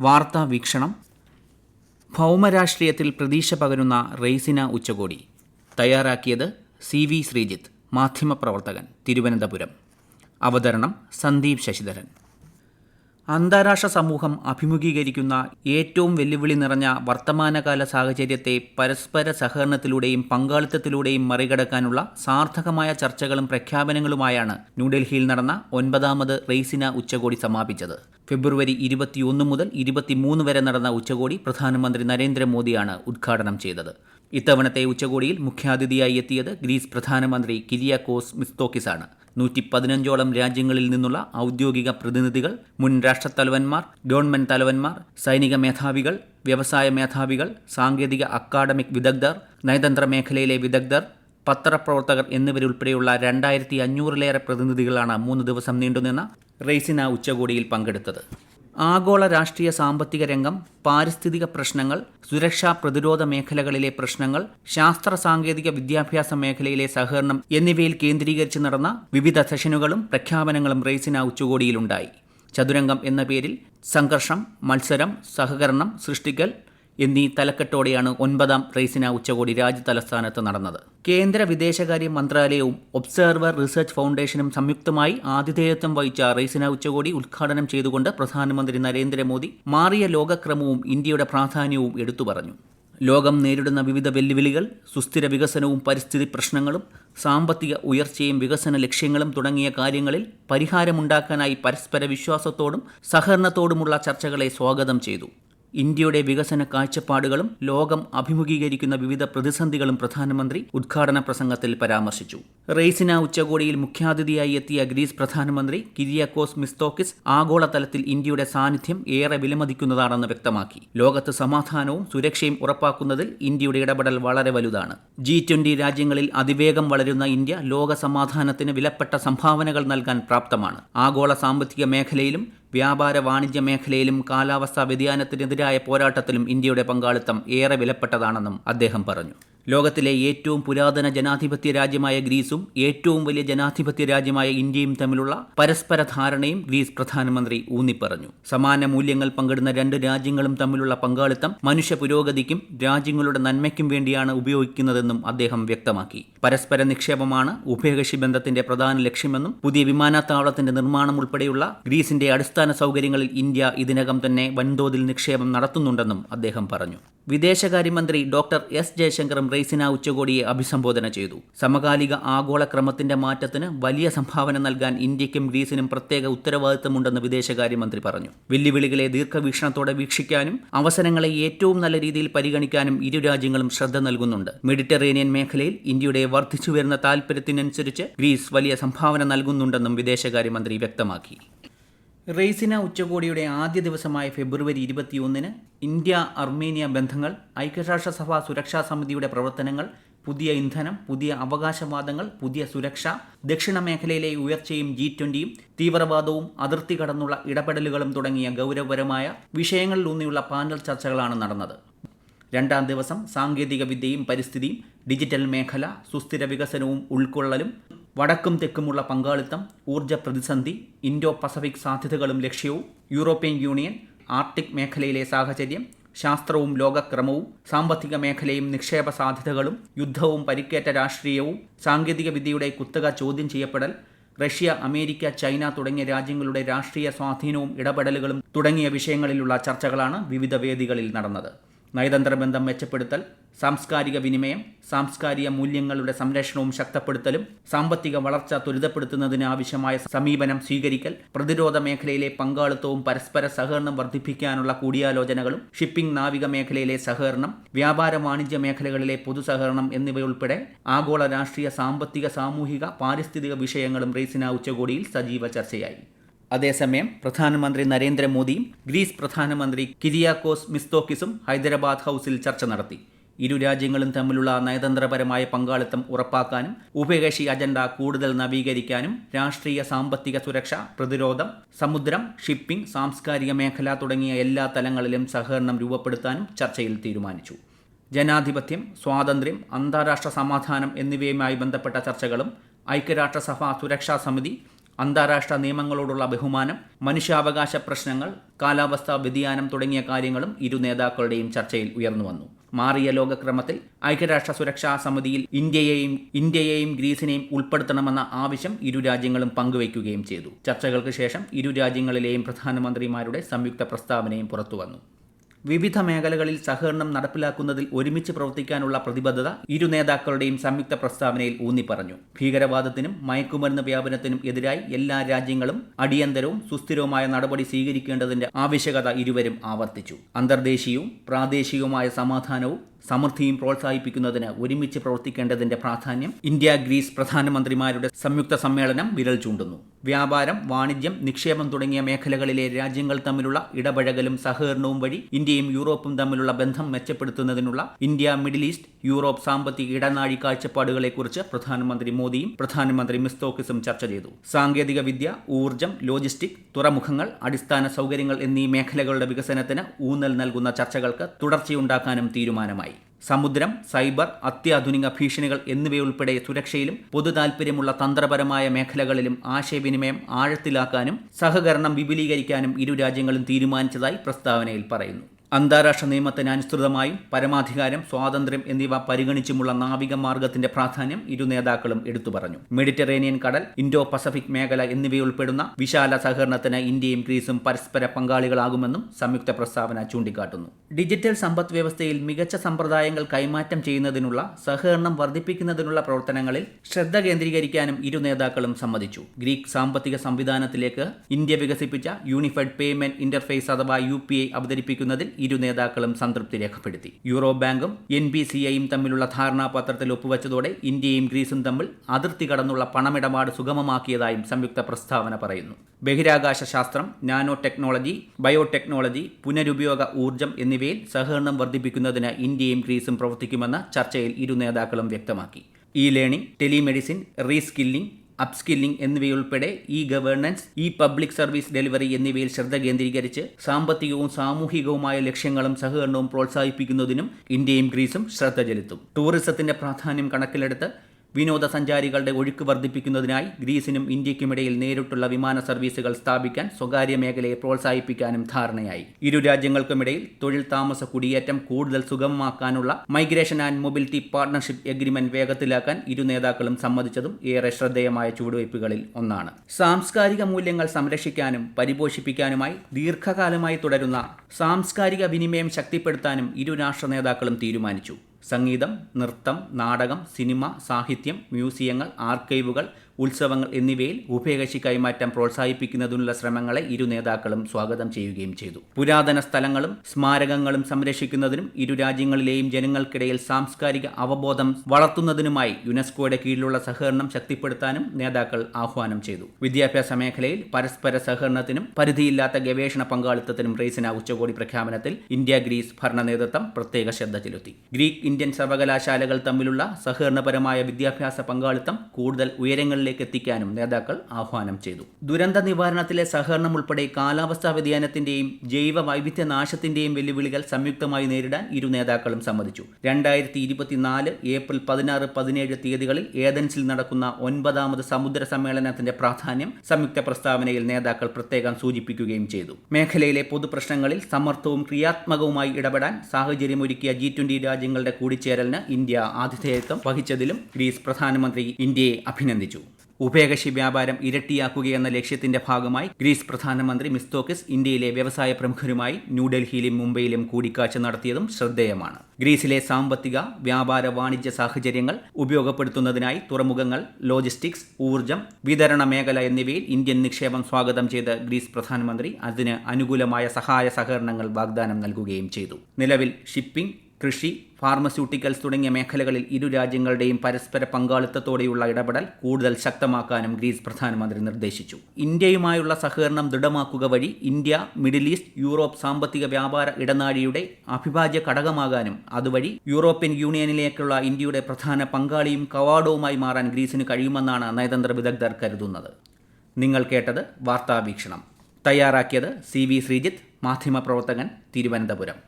വാർത്താ വീക്ഷണം. ഭൗമരാഷ്ട്രീയത്തിൽ പ്രതീക്ഷ പകരുന്ന റെയ്സിന ഉച്ചകോടി. തയ്യാറാക്കിയത് സി വി ശ്രീജിത്ത് മാധ്യമപ്രവർത്തകൻ തിരുവനന്തപുരം. അവതരണം സന്ദീപ് ശശിധരൻ. അന്താരാഷ്ട്ര സമൂഹം അഭിമുഖീകരിക്കുന്ന ഏറ്റവും വെല്ലുവിളി നിറഞ്ഞ വർത്തമാനകാല സാഹചര്യത്തെ പരസ്പര സഹകരണത്തിലൂടെയും പങ്കാളിത്തത്തിലൂടെയും മറികടക്കാനുള്ള സാർത്ഥകമായ ചർച്ചകളും പ്രഖ്യാപനങ്ങളുമായാണ് ന്യൂഡൽഹിയിൽ നടന്ന ഒൻപതാമത് റെയ്സിന ഉച്ചകോടി സമാപിച്ചത്. ഫെബ്രുവരി ഇരുപത്തിയൊന്ന് മുതൽ ഇരുപത്തിമൂന്ന് വരെ നടന്ന ഉച്ചകോടി പ്രധാനമന്ത്രി നരേന്ദ്രമോദിയാണ് ഉദ്ഘാടനം ചെയ്തത്. ഇത്തവണത്തെ ഉച്ചകോടിയിൽ മുഖ്യാതിഥിയായി എത്തിയത് ഗ്രീസ് പ്രധാനമന്ത്രി കിരിയാക്കോസ് മിസ്തോക്കിസാണ്. നൂറ്റി പതിനഞ്ചോളം രാജ്യങ്ങളിൽ നിന്നുള്ള ഔദ്യോഗിക പ്രതിനിധികൾ മുൻ രാഷ്ട്രത്തലവന്മാർ ഗവൺമെന്റ് തലവന്മാർ സൈനിക മേധാവികൾ വ്യവസായ മേധാവികൾ സാങ്കേതിക അക്കാഡമിക് വിദഗ്ധർ നയതന്ത്ര മേഖലയിലെ വിദഗ്ധർ പത്രപ്രവർത്തകർ എന്നിവരുൾപ്പെടെയുള്ള രണ്ടായിരത്തി അഞ്ഞൂറിലേറെ പ്രതിനിധികളാണ് മൂന്ന് ദിവസം നീണ്ടുനിന്ന റെയ്സിന ഉച്ചകോടിയിൽ പങ്കെടുത്തത്. ആഗോള രാഷ്ട്രീയ സാമ്പത്തിക രംഗം പാരിസ്ഥിതിക പ്രശ്നങ്ങൾ സുരക്ഷാ പ്രതിരോധ മേഖലകളിലെ പ്രശ്നങ്ങൾ ശാസ്ത്ര സാങ്കേതിക വിദ്യാഭ്യാസ മേഖലയിലെ സഹകരണം എന്നിവയിൽ കേന്ദ്രീകരിച്ച് നടന്ന വിവിധ സെഷനുകളും പ്രഖ്യാപനങ്ങളും റേസിന ഉച്ചകോടിയിലുണ്ടായി. ചതുരംഗം എന്ന പേരിൽ സംഘർഷം മത്സരം സഹകരണം സൃഷ്ടിക്കൽ എന്നീ തലക്കെട്ടോടെയാണ് ഒൻപതാം റെയ്സിന ഉച്ചകോടി രാജ്യതലസ്ഥാനത്ത് നടന്നത്. കേന്ദ്ര വിദേശകാര്യ മന്ത്രാലയവും ഒബ്സർവർ റിസർച്ച് ഫൗണ്ടേഷനും സംയുക്തമായി ആതിഥേയത്വം വഹിച്ച റെയ്സിന ഉച്ചകോടി ഉദ്ഘാടനം ചെയ്തുകൊണ്ട് പ്രധാനമന്ത്രി നരേന്ദ്രമോദി മാറിയ ലോകക്രമവും ഇന്ത്യയുടെ പ്രാധാന്യവും എടുത്തു പറഞ്ഞു. ലോകം നേരിടുന്ന വിവിധ വെല്ലുവിളികൾ സുസ്ഥിര വികസനവും പരിസ്ഥിതി പ്രശ്നങ്ങളും സാമ്പത്തിക ഉയർച്ചയും വികസന ലക്ഷ്യങ്ങളും തുടങ്ങിയ കാര്യങ്ങളിൽ പരിഹാരമുണ്ടാക്കാനായി പരസ്പര വിശ്വാസത്തോടും സഹകരണത്തോടുമുള്ള ചർച്ചകളെ സ്വാഗതം ചെയ്തു. ഇന്ത്യയുടെ വികസന കാഴ്ചപ്പാടുകളും ലോകം അഭിമുഖീകരിക്കുന്ന വിവിധ പ്രതിസന്ധികളും പ്രധാനമന്ത്രി ഉദ്ഘാടന പ്രസംഗത്തിൽ പരാമർശിച്ചു. റെയ്സിന ഉച്ചകോടിയിൽ മുഖ്യാതിഥിയായി എത്തിയ ഗ്രീസ് പ്രധാനമന്ത്രി കിരിയാക്കോസ് മിസ്തോക്കിസ് ആഗോളതലത്തിൽ ഇന്ത്യയുടെ സാന്നിധ്യം ഏറെ വിലമതിക്കുന്നതാണെന്ന് വ്യക്തമാക്കി. ലോകത്ത് സമാധാനവും സുരക്ഷയും ഉറപ്പാക്കുന്നതിൽ ഇന്ത്യയുടെ ഇടപെടൽ വളരെ വലുതാണ്. ജി ട്വന്റി രാജ്യങ്ങളിൽ അതിവേഗം വളരുന്ന ഇന്ത്യ ലോക സമാധാനത്തിന് വിലപ്പെട്ട സംഭാവനകൾ നൽകാൻ പ്രാപ്തമാണ്. ആഗോള സാമ്പത്തിക മേഖലയിലും വ്യാപാര വാണിജ്യ മേഖലയിലും കാലാവസ്ഥാ വ്യതിയാനത്തിനെതിരായ പോരാട്ടത്തിലും ഇന്ത്യയുടെ പങ്കാളിത്തം ഏറെ വിലപ്പെട്ടതാണെന്നും അദ്ദേഹം പറഞ്ഞു ലോകത്തിലെ ഏറ്റവും പുരാതന ജനാധിപത്യ രാജ്യമായ ഗ്രീസും ഏറ്റവും വലിയ ജനാധിപത്യ രാജ്യമായ ഇന്ത്യയും തമ്മിലുള്ള പരസ്പര ധാരണയും ഗ്രീസ് പ്രധാനമന്ത്രി ഊന്നിപ്പറഞ്ഞു. സമാന മൂല്യങ്ങൾ പങ്കിടുന്ന രണ്ട് രാജ്യങ്ങളും തമ്മിലുള്ള പങ്കാളിത്തം മനുഷ്യ പുരോഗതിക്കും രാജ്യങ്ങളുടെ നന്മയ്ക്കും വേണ്ടിയാണ് ഉപയോഗിക്കുന്നതെന്നും അദ്ദേഹം വ്യക്തമാക്കി. പരസ്പര നിക്ഷേപമാണ് ഉഭയകക്ഷി ബന്ധത്തിന്റെ പ്രധാന ലക്ഷ്യമെന്നും പുതിയ വിമാനത്താവളത്തിന്റെ നിർമ്മാണം ഉൾപ്പെടെയുള്ള ഗ്രീസിന്റെ അടിസ്ഥാന സൗകര്യങ്ങളിൽ ഇന്ത്യ ഇതിനകം തന്നെ വൻതോതിൽ നിക്ഷേപം നടത്തുന്നുണ്ടെന്നും അദ്ദേഹം പറഞ്ഞു. വിദേശകാര്യമന്ത്രി ഡോക്ടർ എസ് ജയശങ്കറും റെയ്സിന ഉച്ചകോടിയെ അഭിസംബോധന ചെയ്തു. സമകാലിക ആഗോള ക്രമത്തിന്റെ മാറ്റത്തിന് വലിയ സംഭാവന നൽകാൻ ഇന്ത്യക്കും ഗ്രീസിനും പ്രത്യേക ഉത്തരവാദിത്തമുണ്ടെന്ന് വിദേശകാര്യമന്ത്രി പറഞ്ഞു. വെല്ലുവിളികളെ ദീർഘവീക്ഷണത്തോടെ വീക്ഷിക്കാനും അവസരങ്ങളെ ഏറ്റവും നല്ല രീതിയിൽ പരിഗണിക്കാനും ഇരു രാജ്യങ്ങളും ശ്രദ്ധ നൽകുന്നുണ്ട്. മെഡിറ്ററേനിയൻ മേഖലയിൽ ഇന്ത്യയുടെ വർദ്ധിച്ചു വരുന്ന താൽപര്യത്തിനനുസരിച്ച് ഗ്രീസ് വലിയ സംഭാവന നൽകുന്നുണ്ടെന്നും വിദേശകാര്യമന്ത്രി വ്യക്തമാക്കി. റെയ്സിന ഉച്ചകോടിയുടെ ആദ്യ ദിവസമായ ഫെബ്രുവരി ഇരുപത്തിയൊന്നിന് ഇന്ത്യ അർമേനിയ ബന്ധങ്ങൾ ഐക്യരാഷ്ട്രസഭ സുരക്ഷാ സമിതിയുടെ പ്രവർത്തനങ്ങൾ പുതിയ ഇന്ധനം പുതിയ അവകാശവാദങ്ങൾ പുതിയ സുരക്ഷ ദക്ഷിണ മേഖലയിലെ ഉയർച്ചയും ജി ട്വന്റിയും തീവ്രവാദവും അതിർത്തി കടന്നുള്ള ഇടപെടലുകളും തുടങ്ങിയ ഗൗരവപരമായ വിഷയങ്ങളിലൂന്നിയുള്ള പാനൽ ചർച്ചകളാണ് നടന്നത്. രണ്ടാം ദിവസം സാങ്കേതിക വിദ്യയും പരിസ്ഥിതിയും ഡിജിറ്റൽ മേഖല സുസ്ഥിര വികസനവും ഉൾക്കൊള്ളലും വടക്കും തെക്കുമുള്ള പങ്കാളിത്തം ഊർജ പ്രതിസന്ധി ഇൻഡോ പസഫിക് സാധ്യതകളും ലക്ഷ്യവും യൂറോപ്യൻ യൂണിയൻ ആർട്ടിക് മേഖലയിലെ സാഹചര്യം ശാസ്ത്രവും ലോകക്രമവും സാമ്പത്തിക മേഖലയും നിക്ഷേപ സാധ്യതകളും യുദ്ധവും പരിക്കേറ്റ രാഷ്ട്രീയവും സാങ്കേതിക വിദ്യയുടെ കുത്തക ചോദ്യം ചെയ്യപ്പെടൽ റഷ്യ അമേരിക്ക ചൈന തുടങ്ങിയ രാജ്യങ്ങളുടെ രാഷ്ട്രീയ സ്വാധീനവും ഇടപെടലുകളും തുടങ്ങിയ വിഷയങ്ങളിലുള്ള ചർച്ചകളാണ് വിവിധ വേദികളിൽ നടന്നത്. നയതന്ത്ര ബന്ധം മെച്ചപ്പെടുത്തൽ സാംസ്കാരിക വിനിമയം സാംസ്കാരിക മൂല്യങ്ങളുടെ സംരക്ഷണവും ശക്തപ്പെടുത്തലും സാമ്പത്തിക വളർച്ച ത്വരിതപ്പെടുത്തുന്നതിന് ആവശ്യമായ സമീപനം സ്വീകരിക്കൽ പ്രതിരോധ മേഖലയിലെ പങ്കാളിത്തവും പരസ്പര സഹകരണം വർദ്ധിപ്പിക്കാനുള്ള കൂടിയാലോചനകളും ഷിപ്പിംഗ് നാവിക മേഖലയിലെ സഹകരണം വ്യാപാര വാണിജ്യ മേഖലകളിലെ പൊതുസഹകരണം എന്നിവയുൾപ്പെടെ ആഗോള രാഷ്ട്രീയ സാമ്പത്തിക സാമൂഹിക പാരിസ്ഥിതിക വിഷയങ്ങളും റെയ്സിന ഉച്ചകോടിയിൽ സജീവ ചർച്ചയായി. അതേസമയം പ്രധാനമന്ത്രി നരേന്ദ്രമോദിയും ഗ്രീസ് പ്രധാനമന്ത്രി കിരിയാക്കോസ് മിസ്തോക്കിസും ഹൈദരാബാദ് ഹൌസിൽ ചർച്ച നടത്തി. ഇരു രാജ്യങ്ങളും തമ്മിലുള്ള നയതന്ത്രപരമായ പങ്കാളിത്തം ഉറപ്പാക്കാനും ഉഭയകക്ഷി അജണ്ട കൂടുതൽ നവീകരിക്കാനും രാഷ്ട്രീയ സാമ്പത്തിക സുരക്ഷ പ്രതിരോധം സമുദ്രം ഷിപ്പിംഗ് സാംസ്കാരിക മേഖല തുടങ്ങിയ എല്ലാ തലങ്ങളിലും സഹകരണം രൂപപ്പെടുത്താനും ചർച്ചയിൽ തീരുമാനിച്ചു. ജനാധിപത്യം സ്വാതന്ത്ര്യം അന്താരാഷ്ട്ര സമാധാനം എന്നിവയുമായി ബന്ധപ്പെട്ട ചർച്ചകളും ഐക്യരാഷ്ട്രസഭ സുരക്ഷാ സമിതി അന്താരാഷ്ട്ര നിയമങ്ങളോടുള്ള ബഹുമാനം മനുഷ്യാവകാശ പ്രശ്നങ്ങൾ കാലാവസ്ഥാ വ്യതിയാനം തുടങ്ങിയ കാര്യങ്ങളും ഇരു നേതാക്കളുടെയും ചർച്ചയിൽ ഉയർന്നു വന്നു. മാറിയ ലോകക്രമത്തിൽ ഐക്യരാഷ്ട്ര സുരക്ഷാ സമിതിയിൽ ഇന്ത്യയെയും ഇന്ത്യയെയും ഗ്രീസിനെയും ഉൾപ്പെടുത്തണമെന്ന ആവശ്യം ഇരു രാജ്യങ്ങളും പങ്കുവയ്ക്കുകയും ചെയ്തു. ചർച്ചകൾക്ക് ശേഷം ഇരു രാജ്യങ്ങളിലെയും പ്രധാനമന്ത്രിമാരുടെ സംയുക്ത പ്രസ്താവനയും പുറത്തുവന്നു. വിവിധ മേഖലകളിൽ സഹകരണം നടപ്പിലാക്കുന്നതിൽ ഒരുമിച്ച് പ്രവർത്തിക്കാനുള്ള പ്രതിബദ്ധത ഇരു നേതാക്കളുടെയും സംയുക്ത പ്രസ്താവനയിൽ ഊന്നിപ്പറഞ്ഞു. ഭീകരവാദത്തിനും മയക്കുമരുന്ന് വ്യാപനത്തിനും എതിരായി എല്ലാ രാജ്യങ്ങളും അടിയന്തരവും സുസ്ഥിരവുമായ നടപടി സ്വീകരിക്കേണ്ടതിന്റെ ആവശ്യകത ഇരുവരും ആവർത്തിച്ചു. അന്തർദേശീയവും പ്രാദേശികവുമായ സമാധാനവും സമൃദ്ധിയും പ്രോത്സാഹിപ്പിക്കുന്നതിന് ഒരുമിച്ച് പ്രവർത്തിക്കേണ്ടതിന്റെ പ്രാധാന്യം ഇന്ത്യ ഗ്രീസ് പ്രധാനമന്ത്രിമാരുടെ സംയുക്ത സമ്മേളനം വിരൽ ചൂണ്ടുന്നു. വ്യാപാരം വാണിജ്യം നിക്ഷേപം തുടങ്ങിയ മേഖലകളിലെ രാജ്യങ്ങൾ തമ്മിലുള്ള ഇടപഴകലും സഹകരണവും വഴി ഇന്ത്യയും യൂറോപ്പും തമ്മിലുള്ള ബന്ധം മെച്ചപ്പെടുത്തുന്നതിനുള്ള ഇന്ത്യ മിഡിൽ ഈസ്റ്റ് യൂറോപ്പ് സാമ്പത്തിക ഇടനാഴി കാഴ്ചപ്പാടുകളെക്കുറിച്ച് പ്രധാനമന്ത്രി മോദിയും പ്രധാനമന്ത്രി മിസ്തോക്കിസും ചർച്ച ചെയ്തു. സാങ്കേതിക വിദ്യ ഊർജം ലോജിസ്റ്റിക് തുറമുഖങ്ങൾ അടിസ്ഥാന സൗകര്യങ്ങൾ എന്നീ മേഖലകളുടെ വികസനത്തിന് ഊന്നൽ നൽകുന്ന ചർച്ചകൾക്ക് തുടർച്ചയുണ്ടാക്കാനും തീരുമാനമായി. സമുദ്രം സൈബർ അത്യാധുനിക ഭീഷണികൾ എന്നിവയുൾപ്പെടെ സുരക്ഷയിലും പൊതുതാൽപര്യമുള്ള തന്ത്രപരമായ മേഖലകളിലും ആശയവിനിമയം ആഴത്തിലാക്കാനും സഹകരണം വിപുലീകരിക്കാനും ഇരു രാജ്യങ്ങളും തീരുമാനിച്ചതായി പ്രസ്താവനയിൽ പറയുന്നു. അന്താരാഷ്ട്ര നിയമത്തിന് അനുസൃതമായും പരമാധികാരം സ്വാതന്ത്ര്യം എന്നിവ പരിഗണിച്ചുമുള്ള നാവിക മാർഗത്തിന്റെ പ്രാധാന്യം ഇരു നേതാക്കളും എടുത്തു പറഞ്ഞു. മെഡിറ്ററേനിയൻ കടൽ ഇൻഡോ പസഫിക് മേഖല എന്നിവയുൾപ്പെടുന്ന വിശാല സഹകരണത്തിന് ഇന്ത്യയും ഗ്രീസും പരസ്പര പങ്കാളികളാകുമെന്നും സംയുക്ത പ്രസ്താവന ചൂണ്ടിക്കാട്ടുന്നു. ഡിജിറ്റൽ സമ്പദ് വ്യവസ്ഥയിൽ മികച്ച സമ്പ്രദായങ്ങൾ കൈമാറ്റം ചെയ്യുന്നതിനുള്ള സഹകരണം വർദ്ധിപ്പിക്കുന്നതിനുള്ള പ്രവർത്തനങ്ങളിൽ ശ്രദ്ധ കേന്ദ്രീകരിക്കാനും ഇരു നേതാക്കളും സമ്മതിച്ചു. ഗ്രീക്ക് സാമ്പത്തിക സംവിധാനത്തിലേക്ക് ഇന്ത്യ വികസിപ്പിച്ച യൂണിഫൈഡ് പേയ്മെന്റ് ഇന്റർഫേസ് അഥവാ യു അവതരിപ്പിക്കുന്നതിൽ ഇരു നേതാക്കളും സംതൃപ്തി രേഖപ്പെടുത്തി. യൂറോ ബാങ്കും എൻ ബി സി ഐയും തമ്മിലുള്ള ധാരണാപത്രത്തിൽ ഒപ്പുവച്ചതോടെ ഇന്ത്യയും ഗ്രീസും തമ്മിൽ അതിർത്തി കടന്നുള്ള പണമിടപാട് സുഗമമാക്കിയതായും സംയുക്ത പ്രസ്താവന പറയുന്നു. ബഹിരാകാശ ശാസ്ത്രം നാനോ ടെക്നോളജി ബയോടെക്നോളജി പുനരുപയോഗ ഊർജം എന്നിവയിൽ സഹകരണം വർദ്ധിപ്പിക്കുന്നതിന് ഇന്ത്യയും ഗ്രീസും പ്രവർത്തിക്കുമെന്ന് ചർച്ചയിൽ ഇരു നേതാക്കളും വ്യക്തമാക്കി. E learning telemedicine reskilling upskilling എന്നിവയുൾപ്പെടെ e governance e public service delivery എന്നിവയിൽ ശ്രദ്ധ കേന്ദ്രീകരിച്ച് സാമ്പത്തികവും സാമൂഹികവുമായ ലക്ഷ്യങ്ങളും സഹകരണവും പ്രോത്സാഹിപ്പിക്കുന്നതിനും ഇന്ത്യയും ഗ്രീസും ശ്രദ്ധ ചെലുത്തും. ടൂറിസത്തിന്റെ പ്രാധാന്യം കണക്കിലെടുത്ത് വിനോദസഞ്ചാരികളുടെ ഒഴുക്ക് വർദ്ധിപ്പിക്കുന്നതിനായി ഗ്രീസിനും ഇന്ത്യയ്ക്കുമിടയിൽ നേരിട്ടുള്ള വിമാന സർവീസുകൾ സ്ഥാപിക്കാൻ സ്വകാര്യ മേഖലയെ പ്രോത്സാഹിപ്പിക്കാനും ധാരണയായി. ഇരു രാജ്യങ്ങൾക്കുമിടയിൽ തൊഴിൽ താമസ കുടിയേറ്റം കൂടുതൽ സുഗമമാക്കാനുള്ള migration and mobility partnership agreement വേഗത്തിലാക്കാൻ ഇരു നേതാക്കളും സമ്മതിച്ചതും ഏറെ ശ്രദ്ധേയമായ ചുവടുവയ്പ്പുകളിൽ ഒന്നാണ്. സാംസ്കാരിക മൂല്യങ്ങൾ സംരക്ഷിക്കാനും പരിപോഷിപ്പിക്കാനുമായി ദീർഘകാലമായി തുടരുന്ന സാംസ്കാരിക വിനിമയം ശക്തിപ്പെടുത്താനും ഇരു രാഷ്ട്ര നേതാക്കളും തീരുമാനിച്ചു. സംഗീതം നൃത്തം നാടകം സിനിമ സാഹിത്യം മ്യൂസിയങ്ങൾ ആർക്കൈവുകൾ ഉത്സവങ്ങൾ എന്നിവയിൽ ഉഭയകക്ഷി കൈമാറ്റം പ്രോത്സാഹിപ്പിക്കുന്നതിനുള്ള ശ്രമങ്ങളെ ഇരു നേതാക്കളും സ്വാഗതം ചെയ്യുകയും ചെയ്തു. പുരാതന സ്ഥലങ്ങളും സ്മാരകങ്ങളും സംരക്ഷിക്കുന്നതിനും ഇരു രാജ്യങ്ങളിലെയും ജനങ്ങൾക്കിടയിൽ സാംസ്കാരിക അവബോധം വളർത്തുന്നതിനുമായി യുനെസ്കോയുടെ കീഴിലുള്ള സഹകരണം ശക്തിപ്പെടുത്താനും നേതാക്കൾ ആഹ്വാനം ചെയ്തു. വിദ്യാഭ്യാസ മേഖലയിൽ പരസ്പര സഹകരണത്തിനും പരിധിയില്ലാത്ത ഗവേഷണ പങ്കാളിത്തത്തിനും റേസിന ഉച്ചകോടി പ്രഖ്യാപനത്തിൽ ഇന്ത്യ ഗ്രീസ് ഭരണ നേതൃത്വം പ്രത്യേക ശ്രദ്ധ ചെലുത്തി. ഗ്രീക്ക് ഇന്ത്യൻ സർവകലാശാലകൾ തമ്മിലുള്ള സഹകരണപരമായ വിദ്യാഭ്യാസ പങ്കാളിത്തം കൂടുതൽ ഉയരങ്ങളിൽ ലക്ഷ്യങ്ങളിലേക്ക് എത്തിക്കാനും നേതാക്കൾ ആഹ്വാനം ചെയ്തു. ദുരന്ത നിവാരണത്തിലെ സഹകരണം ഉൾപ്പെടെ കാലാവസ്ഥാ വ്യതിയാനത്തിന്റെയും ജൈവ വൈവിധ്യ നാശത്തിന്റെയും വെല്ലുവിളികൾ സംയുക്തമായി നേരിടാൻ ഇരു നേതാക്കളും സമ്മതിച്ചു. രണ്ടായിരത്തി ഇരുപത്തിനാല് ഏപ്രിൽ പതിനാറ് പതിനേഴ് തീയതികളിൽ ഏതൻസിൽ നടക്കുന്ന ഒൻപതാമത് സമുദ്ര സമ്മേളനത്തിന്റെ പ്രാധാന്യം സംയുക്ത പ്രസ്താവനയിൽ നേതാക്കൾ പ്രത്യേകം സൂചിപ്പിക്കുകയും ചെയ്തു. മേഖലയിലെ പൊതുപ്രശ്നങ്ങളിൽ സമർത്ഥവും ക്രിയാത്മകവുമായി ഇടപെടാൻ സാഹചര്യമൊരുക്കിയ ജി ട്വന്റി രാജ്യങ്ങളുടെ കൂടിച്ചേരലിന് ഇന്ത്യ ആതിഥേയത്വം വഹിച്ചതിലും ഗ്രീസ് പ്രധാനമന്ത്രി ഇന്ത്യയെ അഭിനന്ദിച്ചു. ഉഭയകക്ഷി വ്യാപാരം ഇരട്ടിയാക്കുകയെന്ന ലക്ഷ്യത്തിന്റെ ഭാഗമായി ഗ്രീസ് പ്രധാനമന്ത്രി മിസ്തോക്കിസ് ഇന്ത്യയിലെ വ്യവസായ പ്രമുഖരുമായി ന്യൂഡൽഹിയിലും മുംബൈയിലും കൂടിക്കാഴ്ച നടത്തിയതും ശ്രദ്ധേയമാണ്. ഗ്രീസിലെ സാമ്പത്തിക വ്യാപാര വാണിജ്യ സാഹചര്യങ്ങൾ ഉപയോഗപ്പെടുത്തുന്നതിനായി തുറമുഖങ്ങൾ ലോജിസ്റ്റിക്സ് ഊർജം വിതരണ മേഖല എന്നിവയിൽ ഇന്ത്യൻ നിക്ഷേപം സ്വാഗതം ചെയ്ത ഗ്രീസ് പ്രധാനമന്ത്രി അതിന് അനുകൂലമായ സഹായ സഹകരണങ്ങൾ വാഗ്ദാനം നൽകുകയും ചെയ്തു. നിലവിൽ ഷിപ്പിംഗ് കൃഷി ഫാർമസ്യൂട്ടിക്കൽസ് തുടങ്ങിയ മേഖലകളിൽ ഇരു രാജ്യങ്ങളുടെയും പരസ്പര പങ്കാളിത്തത്തോടെയുള്ള ഇടപെടൽ കൂടുതൽ ശക്തമാക്കാനും ഗ്രീസ് പ്രധാനമന്ത്രി നിർദ്ദേശിച്ചു. ഇന്ത്യയുമായുള്ള സഹകരണം ദൃഢമാക്കുക വഴി ഇന്ത്യ മിഡിൽ ഈസ്റ്റ് യൂറോപ്പ് സാമ്പത്തിക വ്യാപാര ഇടനാഴിയുടെ അഭിഭാജ്യ ഘടകമാകാനും അതുവഴി യൂറോപ്യൻ യൂണിയനിലേക്കുള്ള ഇന്ത്യയുടെ പ്രധാന പങ്കാളിയും കവാടവുമായി മാറാൻ ഗ്രീസിന് കഴിയുമെന്നാണ് നയതന്ത്ര വിദഗ്ധർ കരുതുന്നത്. നിങ്ങൾ കേട്ടത് വാർത്താവീക്ഷണം. തയ്യാറാക്കിയത് സി വി ശ്രീജിത്ത് മാധ്യമപ്രവർത്തകൻ തിരുവനന്തപുരം.